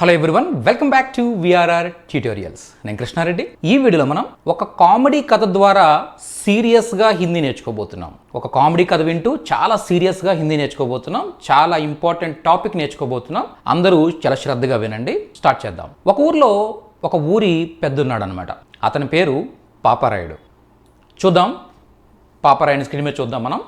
Hello everyone welcome back to VRR tutorials నేను కృష్ణారెడ్డి. ఈ వీడియోలో మనం ఒక కామెడీ కథ ద్వారా సీరియస్గా హిందీ నేర్చుకోబోతున్నాం. ఒక కామెడీ కథ వింటూ చాలా సీరియస్గా హిందీ నేర్చుకోబోతున్నాం. చాలా ఇంపార్టెంట్ టాపిక్ నేర్చుకోబోతున్నాం. అందరూ చాలా శ్రద్ధగా వినండి. స్టార్ట్ చేద్దాం. ఒక ఊర్లో ఒక ఊరి పెద్దన్నాడనమాట అతని పేరు పాపారాయుడు. చూద్దాం. పాపారాయుని స్క్రీన్ మీద చూద్దాం మనం.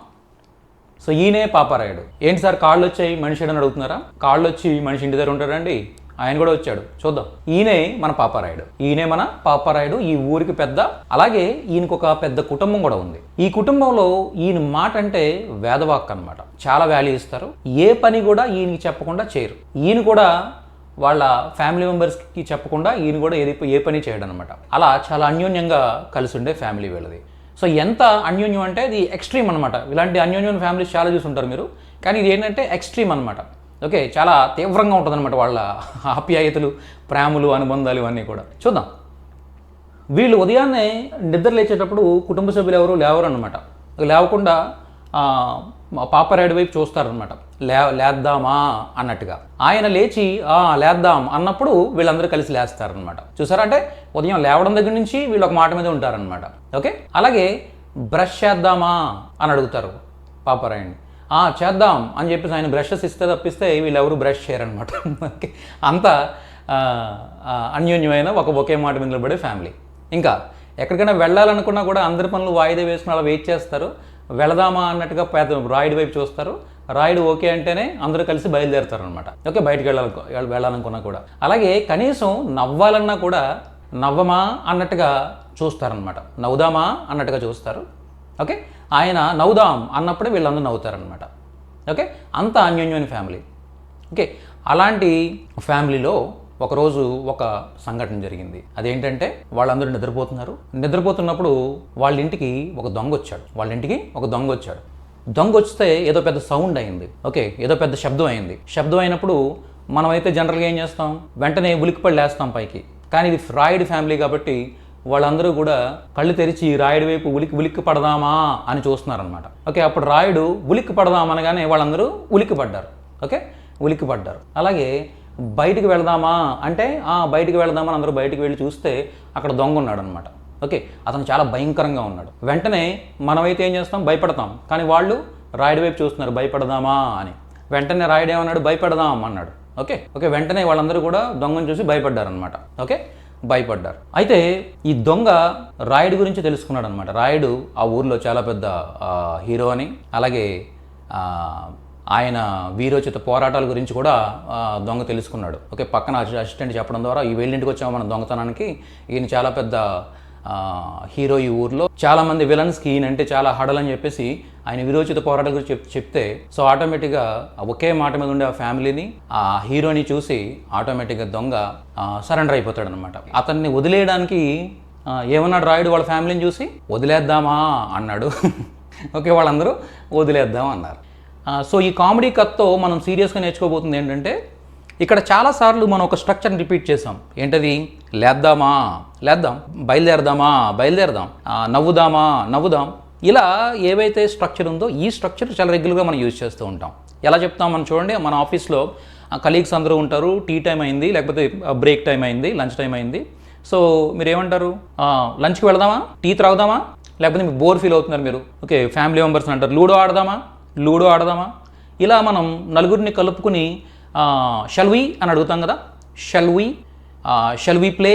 సో ఈయనే పాపారాయుడు. ఏంటి సార్ కాళ్ళు వచ్చాయి? మనిషి అని అడుగుతున్నారా? కాళ్ళు వచ్చి మనిషి ఇంటి దగ్గర ఉంటాడండి ఆయన కూడా వచ్చాడు. చూద్దాం. ఈయనే మన పాపారాయుడు. ఈయనే మన పాపారాయుడు. ఈ ఊరికి పెద్ద. అలాగే ఈయనకు ఒక పెద్ద కుటుంబం కూడా ఉంది. ఈ కుటుంబంలో ఈయన మాట అంటే వేదవాక్ అన్నమాట. చాలా వాల్యూ ఇస్తారు. ఏ పని కూడా ఈయనకి చెప్పకుండా చేయరు. ఈయన కూడా వాళ్ళ ఫ్యామిలీ మెంబర్స్కి చెప్పకుండా ఈయన కూడా ఏది ఏ పని చేయడం అనమాట అలా చాలా అన్యోన్యంగా కలిసి ఉండే ఫ్యామిలీ వీళ్ళది. సో ఎంత అన్యోన్యం అంటే ఇది ఎక్స్ట్రీమ్ అనమాట ఇలాంటి అన్యోన్యం ఫ్యామిలీస్ చాలా చూసుంటారు మీరు. కానీ ఇది ఏంటంటే ఎక్స్ట్రీమ్ అనమాట ఓకే చాలా తీవ్రంగా ఉంటుందన్నమాట వాళ్ళ ఆప్యాయతలు ప్రేమలు అనుబంధాలు ఇవన్నీ కూడా. చూద్దాం. వీళ్ళు ఉదయాన్నే నిద్ర లేచేటప్పుడు కుటుంబ సభ్యులు ఎవరు లేవరు అనమాట లేవకుండా ఆ, పాపరాయుడి వైపు చూస్తారనమాట లే లేద్దామా అన్నట్టుగా. ఆయన లేచి "ఆ, లేద్దాం అన్నప్పుడు వీళ్ళందరూ కలిసి లేస్తారనమాట చూసారా అంటే ఉదయం లేవడం దగ్గర నుంచి వీళ్ళు ఒక మాట మీద ఉంటారనమాట ఓకే? అలాగే బ్రష్ చేద్దామా అని అడుగుతారు పాపరాయుడిని చేద్దాం అని చెప్పేసి ఆయన బ్రషెస్ ఇస్తే తప్పిస్తే వీళ్ళెవరు బ్రష్ చేయరనమాట అంత అన్యోన్యమైన ఒక ఒకే మాట మీద నిలబడే ఫ్యామిలీ. ఇంకా ఎక్కడికైనా వెళ్ళాలనుకున్నా కూడా అందరి పనులు వాయిదా వేసుకుని అలా వెయిట్ చేస్తారు. వెళదామా అన్నట్టుగా పెద్ద రాయుడు వైపు చూస్తారు. రాయుడు ఓకే అంటేనే అందరూ కలిసి బయలుదేరుతారు అనమాట ఓకే బయటికి వెళ్ళాలనుకో వెళ్ళాలనుకున్నా కూడా. అలాగే కనీసం నవ్వాలన్నా కూడా నవ్వమా అన్నట్టుగా చూస్తారనమాట నవ్వుదామా అన్నట్టుగా చూస్తారు. ఓకే. ఆయన నవ్వుదాం అన్నప్పుడే వీళ్ళందరూ నవ్వుతారనమాట ఓకే? అంత అన్యోన్యమైన ఫ్యామిలీ. ఓకే? అలాంటి ఫ్యామిలీలో ఒకరోజు ఒక సంఘటన జరిగింది. అదేంటంటే వాళ్ళందరూ నిద్రపోతున్నారు. నిద్రపోతున్నప్పుడు వాళ్ళ ఇంటికి ఒక దొంగ వచ్చాడు. వాళ్ళ ఇంటికి ఒక దొంగ వచ్చాడు. దొంగ వస్తే ఏదో పెద్ద సౌండ్ అయింది. ఓకే? ఏదో పెద్ద శబ్దం అయింది. శబ్దం అయినప్పుడు మనమైతే జనరల్గా ఏం చేస్తాం? వెంటనే ఉలికిపడి లేస్తాం పైకి. కానీ ఇది ఫ్రాయిడ్ ఫ్యామిలీ కాబట్టి వాళ్ళందరూ కూడా కళ్ళు తెరిచి రాయుడు వైపు ఉలికి ఉలిక్కి పడదామా అని చూస్తున్నారనమాట ఓకే అప్పుడు రాయుడు ఉలిక్కి పడదామనగానే వాళ్ళందరూ ఉలిక్కి పడ్డారు. ఓకే ఉలిక్కి పడ్డారు. అలాగే బయటికి వెళదామా అంటే "ఆ, బయటికి వెళదామని అందరూ బయటికి వెళ్ళి చూస్తే అక్కడ దొంగ ఉన్నాడు అనమాట ఓకే అతను చాలా భయంకరంగా ఉన్నాడు. వెంటనే మనమైతే ఏం చేస్తాం? భయపడతాం. కానీ వాళ్ళు రాయుడు వైపు చూస్తున్నారు భయపడదామా అని. వెంటనే రాయుడు ఏమన్నాడు? భయపడదాం అన్నాడు. ఓకే ఓకే వెంటనే వాళ్ళందరూ కూడా దొంగను చూసి భయపడ్డారనమాట ఓకే భయపడ్డారు. అయితే ఈ దొంగ రాయుడు గురించి తెలుసుకున్నాడు అనమాట రాయుడు ఆ ఊర్లో చాలా పెద్ద హీరో అని అలాగే ఆయన వీరోచిత పోరాటాల గురించి కూడా దొంగ తెలుసుకున్నాడు. ఓకే పక్కన అసిస్టెంట్ చెప్పడం ద్వారా ఈ వెళ్ళింటికి వచ్చాము మన దొంగతనానికి. ఈయన చాలా పెద్ద హీరో ఈ ఊర్లో. చాలా మంది విలన్స్కి ఈయన అంటే చాలా హడలని చెప్పేసి ఆయన విరోచిత పోరాటం గురించి చెప్ చెప్తే సో ఆటోమేటిక్గా ఒకే మాట మీద ఉండే ఆ ఫ్యామిలీని ఆ హీరోని చూసి ఆటోమేటిక్గా దొంగ సరెండర్ అయిపోతాడు అనమాట అతన్ని వదిలేయడానికి ఏమన్నాడు రాయుడు వాళ్ళ ఫ్యామిలీని చూసి వదిలేద్దామా? అన్నాడు. ఓకే వాళ్ళందరూ వదిలేద్దాం అన్నారు. సో ఈ కామెడీ కత్తో మనం సీరియస్గా నేర్చుకోబోతుంది ఏంటంటే ఇక్కడ చాలాసార్లు మనం ఒక స్ట్రక్చర్ని రిపీట్ చేసాం. ఏంటది? లేద్దామా? లేద్దాం బయలుదేరదామా బయలుదేరదాం నవ్వుదామా నవ్వుదాం. ఇలా ఏవైతే స్ట్రక్చర్ ఉందో ఈ స్ట్రక్చర్ చాలా రెగ్యులర్గా మనం యూజ్ చేస్తూ ఉంటాం. ఎలా చెప్తాం మనం చూడండి మన ఆఫీస్లో కలీగ్స్ అందరూ ఉంటారు టీ టైం అయింది లేకపోతే బ్రేక్ టైం అయింది లంచ్ టైం అయింది. సో మీరు ఏమంటారు లంచ్కి వెళదామా? టీ త్రాగుదామా? లేకపోతే మీకు బోర్ ఫీల్ అవుతున్నారు మీరు. ఓకే ఫ్యామిలీ మెంబర్స్ అంటారు లూడో ఆడదామా? లూడో ఆడదామా? ఇలా మనం నలుగురిని కలుపుకుని షల్వి అని అడుగుతాం కదా? Shall we play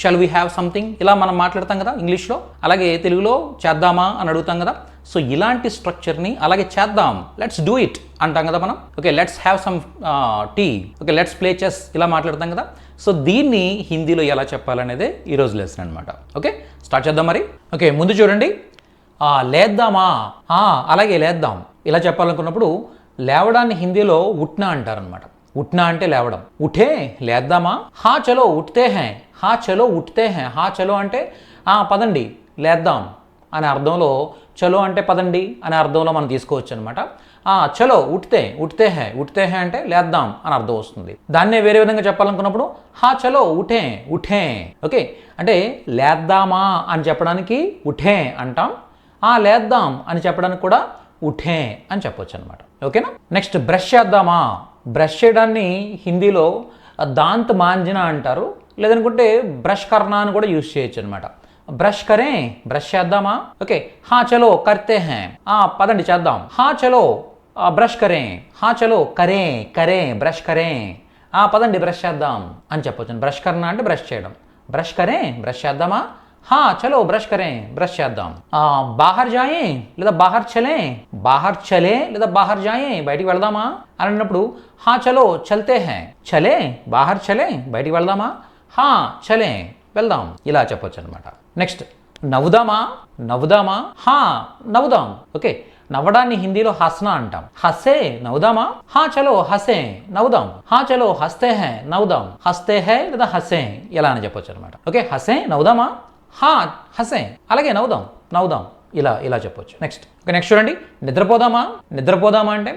shall we have something ఇలా మనం మాట్లాడతాం కదా ఇంగ్లీష్లో. అలాగే తెలుగులో చేద్దామా అని అడుగుతాం కదా. సో ఇలాంటి స్ట్రక్చర్ని అలాగే చేద్దాం. లెట్స్ డూ ఇట్ అంటాం కదా మనం. Okay let's have some tea okay let's play chess ఇలా మాట్లాడతాం కదా. సో దీన్ని హిందీలో ఎలా చెప్పాలనేది ఈరోజు లెసన్ అనమాట ఓకే స్టార్ట్ చేద్దాం మరి. ఓకే ముందు చూడండి. లేద్దామా? అలాగే లేద్దాం. ఇలా చెప్పాలనుకున్నప్పుడు లేవడాన్ని హిందీలో ఉట్నా అంటారనమాట ఉట్నా అంటే లేవడం. ఉఠే లేద్దామా? హా చలో ఉట్తే హే. హా చలో ఉట్తే హే. హా చలో అంటే "ఆ, పదండి లేద్దాం అనే అర్థంలో చలో అంటే పదండి అనే అర్థంలో మనం తీసుకోవచ్చు అనమాట చలో ఉట్తే ఉట్తే హే. ఉట్తే హే అంటే లేద్దాం అని అర్థం వస్తుంది. దాన్నే వేరే విధంగా చెప్పాలనుకున్నప్పుడు హా చలో ఉఠే ఉఠే. ఓకే? అంటే లేద్దామా అని చెప్పడానికి ఉఠే అంటాం. ఆ లేద్దాం అని చెప్పడానికి కూడా ఉఠే అని చెప్పొచ్చు అనమాట ఓకేనా? నెక్స్ట్ బ్రష్ చేద్దామా? బ్రష్ చేయడాన్ని హిందీలో దాంత్ మాంజన అంటారు. లేదనుకుంటే బ్రష్ కర్నా అని కూడా యూజ్ చేయొచ్చు అనమాట బ్రష్ కరే బ్రష్ చేద్దామా? ఓకే హా చలో కర్తే హే. ఆ, పదండి చేద్దాం. హా చలో బ్రష్ కరే. హా చలో కరే కరే బ్రష్ కరే. ఆ, పదండి బ్రష్ చేద్దాం అని చెప్పొచ్చు. బ్రష్ కర్నా అంటే బ్రష్ చేయడం. బ్రష్ కరే బ్రష్ చేద్దామా? హా చలో బ్రష్ కరే బ్రష్ చేద్దాం. ఆ, బాహర్ జాయే లేదా బాహర్ చలే? బాహర్ చలే లేదా బాహర్ జాయే? బయటికి వెళ్దామా? అని అన్నప్పుడు హా చలో చల్తే హే. చలే బాహర్ చలే బయటికి వెళ్దామా? హా చలే వెళ్దాం. ఇలా చెప్పొచ్చు అనమాట నెక్స్ట్ నవ్వుదామా? నవ్వుదామా? హా నవ్వుదాం. ఓకే నవ్వడాన్ని హిందీలో హస్నా అంటాం. హసే నవ్వుదామా? హా చలో హసే నవ్వుదాం. హా చలో హస్తే హే నవ్వుదాం. హస్తే హే లేదా హసే ఇలా అని చెప్పొచ్చు అనమాట ఓకే హసే నవ్వుదామా? హా హసే అలాగే నవ్వుదాం నవ్వుదాం ఇలా ఇలా చెప్పొచ్చు. నెక్స్ట్ ఓకే నెక్స్ట్ చూడండి. నిద్రపోదామా? నిద్రపోదామా అంటే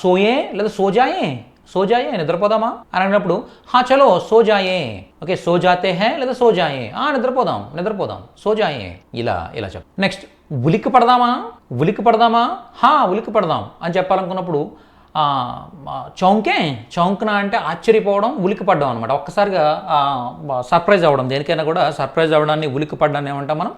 సోయే లేదా సోజాయే? సోజాయే నిద్రపోదామా? అని అన్నప్పుడు హా చలో సోజాయే. ఓకే సోజాతే హే లేదా సోజాయే? ఆ నిద్రపోదాం నిద్రపోదాం సోజాయే. ఇలా ఇలా చెప్ నెక్స్ట్ ఉలిక్కి పడదామా? ఉలిక్కి పడదామా? హా ఉలిక్కి పడదాం. అని చెప్పాలనుకున్నప్పుడు చౌంకే చౌంక్న అంటే ఆశ్చర్యపోవడం ఉలికి పడ్డాం అనమాట ఒక్కసారిగా సర్ప్రైజ్ అవ్వడం. దేనికైనా కూడా సర్ప్రైజ్ అవ్వడాన్ని ఉలికి పడ్డాన్ని ఏమంటాం మనం?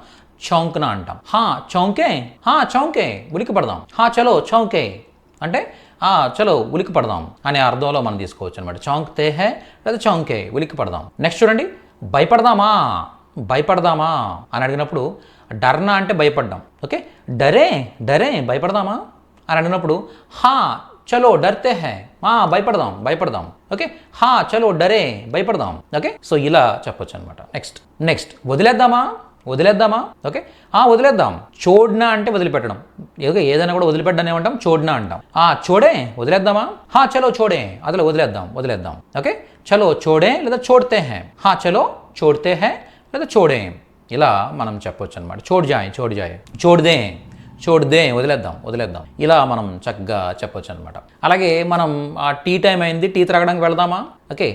చౌంక్న అంటాం. హా చౌంకే హా చౌంకే ఉలికి పడదాం. హా చలో చౌంకే. అంటే చలో ఉలికి పడదాం అనే అర్థంలో మనం తీసుకోవచ్చు అనమాట చౌంక్తే హే లేదా చౌంకే ఉలికి పడదాం. నెక్స్ట్ చూడండి. భయపడదామా? భయపడదామా? అని అడిగినప్పుడు డర్నా అంటే భయపడ్డాం. ఓకే? డరే డరే భయపడదామా? అని అడిగినప్పుడు హా చలో డర్తే హే. మా భయపడదాం భయపడదాం. ఓకే? హా చలో డరే భయపడదాం. ఓకే? సో ఇలా చెప్పొచ్చు అనమాట నెక్స్ట్ నెక్స్ట్ వదిలేద్దామా? వదిలేద్దామా? ఓకే. ఆ వదిలేద్దాం. చోడ్నా అంటే వదిలిపెట్టడం. ఓకే ఏదైనా కూడా వదిలిపెట్టడం ఏమంటాం చోడ్నా అంటాం. ఆ చోడే వదిలేద్దామా? హా చలో చోడే. అదిలో వదిలేద్దాం వదిలేద్దాం. ఓకే. చలో చోడే లేదా చోడ్తే హే? హా చలో చోడ్తే హే లేదా చోడే? ఇలా మనం చెప్పొచ్చు అనమాట చోడ్ జాయ్ చోడ్ జాయ్. చోడ్దే. చోడ్దే వదిలేద్దాం వదిలేద్దాం. ఇలా మనం చక్కగా చెప్పొచ్చు అనమాట అలాగే మనం ఆ టీ టైం అయింది టీ త్రాగడానికి వెళ్దామా? ఓకే.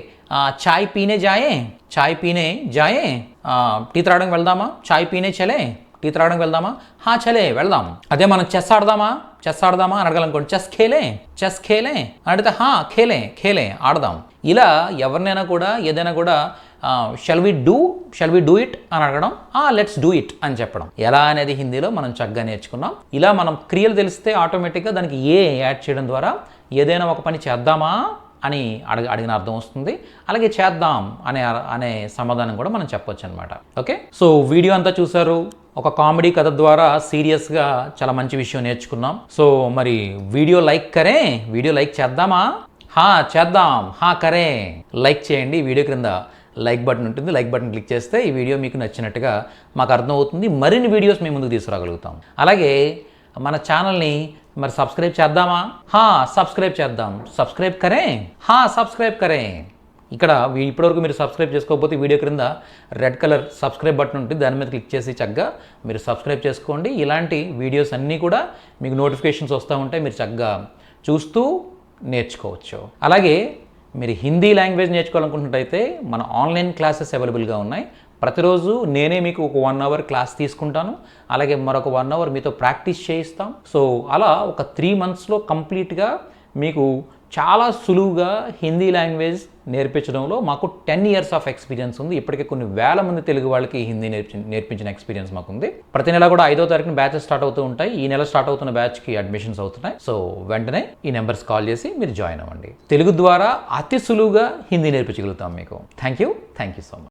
చాయ్ పీనే జాయే చాయ్ పీనే జాయే టీ త్రాగడానికి వెళ్దామా? చాయ్ పీనే చలే టీ త్రాగడానికి వెళ్దామా? హా చలే వెళ్దాం. అదే మనం చెస్ ఆడదామా? చెస్ ఆడదామా అని అడగాలనుకోండి చెస్ ఖేలే చెస్ ఖేలే అని అడిగితే హా ఖేలే ఖేలే ఆడదాం. ఇలా ఎవరినైనా కూడా ఏదైనా కూడా shall we do shall we do it అని అడగడం ఆ లెట్స్ డూ ఇట్ అని చెప్పడం. ఎలా అనేది హిందీలో మనం చక్కగా నేర్చుకున్నాం. ఇలా మనం క్రియలు తెలిస్తే ఆటోమేటిక్గా దానికి ఏ యాడ్ చేయడం ద్వారా ఏదైనా ఒక పని చేద్దామా అని అడగ అడిగిన అర్థం వస్తుంది. అలాగే చేద్దాం అనే అనే సమాధానం కూడా మనం చెప్పొచ్చు అనమాట ఓకే? సో వీడియో అంతా చూసారు ఒక కామెడీ కథ ద్వారా సీరియస్గా చాలా మంచి విషయం నేర్చుకున్నాం. సో మరి వీడియో లైక్ కరే? వీడియో లైక్ చేద్దామా? హా చేద్దాం. హా కరే. లైక్ చేయండి. వీడియో క్రింద లైక్ బటన్ ఉంటుంది. లైక్ బటన్ క్లిక్ చేస్తే ఈ వీడియో మీకు నచ్చినట్టుగా మాకు అర్థమవుతుంది. మరిన్ని వీడియోస్ మేము ముందుకు తీసుకురాగలుగుతాం. అలాగే మన ఛానల్ని మరి సబ్స్క్రైబ్ చేద్దామా? హా సబ్స్క్రైబ్ చేద్దాం. సబ్స్క్రైబ్ కరే? హా సబ్స్క్రైబ్ కరే. ఇక్కడ ఇప్పటివరకు మీరు సబ్స్క్రైబ్ చేసుకోకపోతే వీడియో క్రింద రెడ్ కలర్ సబ్స్క్రైబ్ బటన్ ఉంటుంది. దాని మీద క్లిక్ చేసి చక్కగా మీరు సబ్స్క్రైబ్ చేసుకోండి. ఇలాంటి వీడియోస్ అన్నీ కూడా మీకు నోటిఫికేషన్స్ వస్తూ ఉంటాయి. మీరు చక్కగా చూస్తూ నేర్చుకోవచ్చు. అలాగే మీరు హిందీ లాంగ్వేజ్ నేర్చుకోవాలనుకుంటున్నట్టయితే మన ఆన్లైన్ క్లాసెస్ అవైలబుల్గా ఉన్నాయి. ప్రతిరోజు నేనే మీకు ఒక వన్ అవర్ క్లాస్ తీసుకుంటాను. అలాగే మరొక వన్ అవర్ మీతో ప్రాక్టీస్ చేయిస్తాం. సో అలా ఒక త్రీ మంత్స్లో కంప్లీట్గా మీకు చాలా సులువుగా హిందీ లాంగ్వేజ్ నేర్పించడంలో మాకు టెన్ ఇయర్స్ ఆఫ్ ఎక్స్పీరియన్స్ ఉంది. ఇప్పటికే కొన్ని వేల మంది తెలుగు వాళ్ళకి హిందీ నేర్పి నేర్పించిన ఎక్స్పీరియన్స్ మాకుంది. ప్రతి నెల కూడా ఐదో తారీఖున బ్యాచెస్ స్టార్ట్ అవుతూ ఉంటాయి. ఈ నెల స్టార్ట్ అవుతున్న బ్యాచ్కి అడ్మిషన్స్ అవుతున్నాయి. సో వెంటనే ఈ నెంబర్స్ కాల్ చేసి మీరు జాయిన్ అవ్వండి. తెలుగు ద్వారా అతి సులువుగా హిందీ నేర్పించగలుగుతాం మీకు. Thank you. Thank you so much